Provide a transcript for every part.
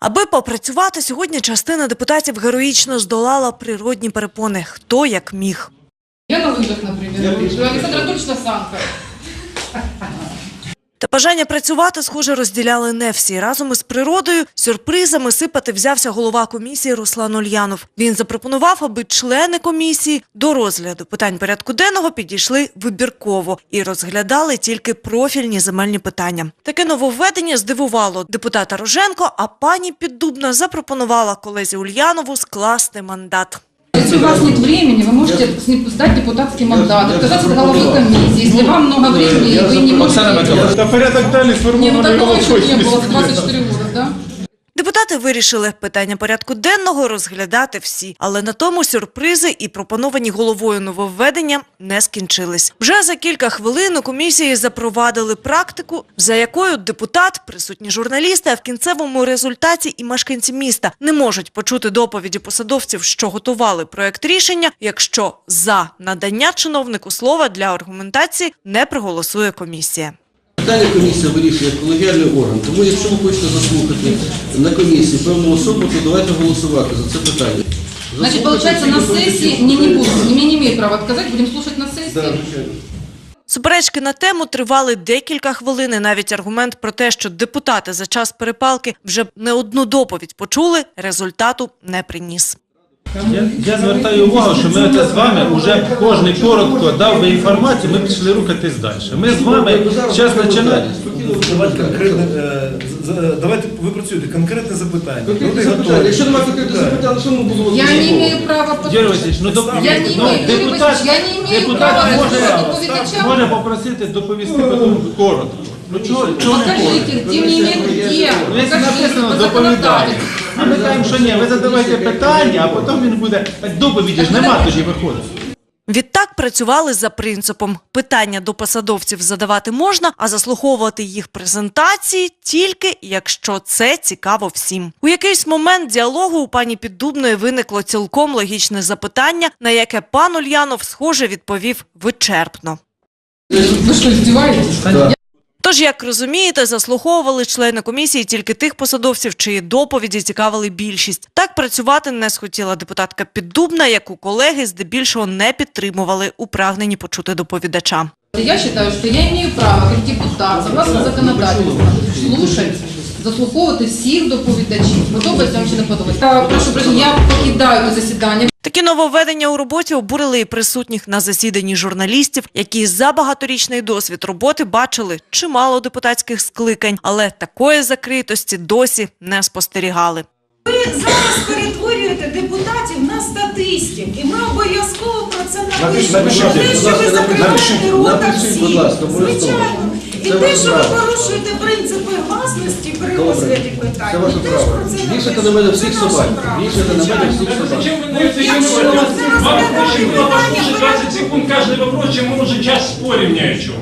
Аби попрацювати, сьогодні частина депутатів героїчно здолала природні перепони. Хто як міг. Я на лыжах, например, Я Александр точно на санках. Та бажання працювати, схоже, розділяли не всі. Разом із природою сюрпризами сипати взявся голова комісії Руслан Ульянов. Він запропонував, аби члени комісії до розгляду питань порядку денного підійшли вибірково і розглядали тільки профільні земельні питання. Таке нововведення здивувало депутата Роженко, а пані Піддубна запропонувала колезі Ульянову скласти мандат. Если у вас нет времени, вы можете сни- сдать депутатский мандат, отказаться от головы комиссии. Если вам много времени, и вы не можете... Та порядок далі Не, ну сформований такого еще головою. не было в 24 года, да? Депутати вирішили питання порядку денного розглядати всі, але на тому сюрпризи і пропоновані головою нововведення не скінчились. Вже за кілька хвилин у комісії запровадили практику, за якою депутат, присутні журналісти, а в кінцевому результаті і мешканці міста не можуть почути доповіді посадовців, що готували проект рішення, якщо за надання чиновнику слова для аргументації не проголосує комісія. Питання комісія вирішує колегіальний орган. Тому якщо ви хочете заслухати на комісії певну особу, то давайте голосувати за це питання. Значит, получается, на сессии мне не будут, мне не имеют права отказать, будем слушать на сессии. Да, звичайно. Суперечки на тему тривали декілька хвилин. і Навіть аргумент про те, що депутати за час перепалки вже не одну доповідь почули, результату не приніс. Я, я звертаю увагу, що ми це з вами вже кожен коротко дав би інформацію, ми пішли рухатись далі. Ми з вами зараз починаємо. Давайте конкретне, е, з- з- давайте ви працюєте конкретне запитання. Конкретне Люди запитання. готові. Якщо немає конкретного запитання, що ми будемо Я не имею права Юрій. Васильович, ну, доп... Я не ну, имею, Юрий депутат, Васильевич, я не имею депутат права може, може попросити доповісти потім коротко. Ну чого, чого не коротко? Покажите, где мне нет где. Покажите написано по законодательству. А ми кажемо, що ні, ви задавайте питання, а потім він буде. Так доповіді ж нема тоді виходить. Відтак працювали за принципом питання до посадовців задавати можна, а заслуховувати їх презентації тільки якщо це цікаво всім. У якийсь момент діалогу у пані Піддубної виникло цілком логічне запитання, на яке пан Ульянов схоже відповів вичерпно. Вы что, издеваетесь? Тож, як розумієте, заслуховували члени комісії тільки тих посадовців, чиї доповіді цікавили більшість. Так працювати не схотіла депутатка Піддубна, яку колеги здебільшого не підтримували у прагненні почути доповідача. Я считаю, что я имею право, как депутат, согласно законодательству, слушать, заслуховувати всіх доповідачів. Подобається вам чи не подобається? Я прошу я покидаю засідання. Такі нововведення у роботі обурили і присутніх на засіданні журналістів, які за багаторічний досвід роботи бачили чимало депутатських скликань, але такої закритості досі не спостерігали. Ви зараз перетворюєте депутатів на статистів, і ми обов'язково про це напишемо. напишіть, Те, будь що ви ласка, закриваєте рота напишіть, всіх, будь ласка, обов'язково. звичайно. І Це те, ваше що ви право. порушуєте принципи гласності при Добре. розгляді питань, Це ваше ми теж право. про це Вішайте на мене Це всіх наше собак. Вішайте на мене всіх собак. Ви Вам задали проще было питання послушать 20 секунд каждый вопрос, чем мы уже час спорим ни о чем.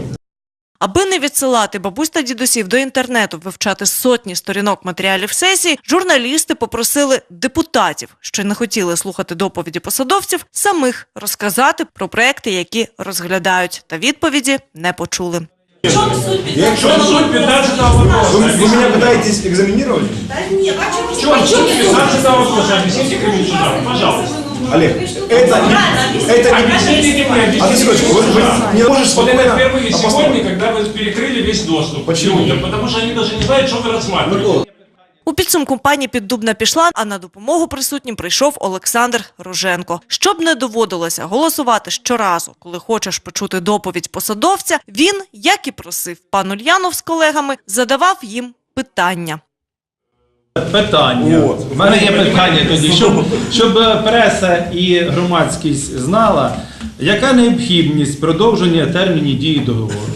Аби не відсилати бабусь та дідусів до інтернету вивчати сотні сторінок матеріалів сесії, журналісти попросили депутатів, що не хотіли слухати доповіді посадовців, самих розказати про проекти, які розглядають, та відповіді не почули. В чому суть В чем суть 15 вопроса? Вы, вы меня пытаетесь экзаменировать? Та ні, а чому В чем суть 15 вопроса? Объясните кому-то, пожалуйста. Олег, это, не- это не... Объясните мне, Одну объясните секундочку, вы, вы не можешь Вот это спокойно... впервые а сегодня, когда вы перекрыли весь доступ к Почему? людям, потому что они даже не знают, что вы рассматриваете. Микола, У підсумку пані Піддубна пішла, а на допомогу присутнім прийшов Олександр Роженко. Щоб не доводилося голосувати щоразу, коли хочеш почути доповідь посадовця, він, як і просив пан Ульянов з колегами, задавав їм питання. Питання. У мене є питання тоді, щоб, щоб преса і громадськість знала, яка необхідність продовження термінів дії договору.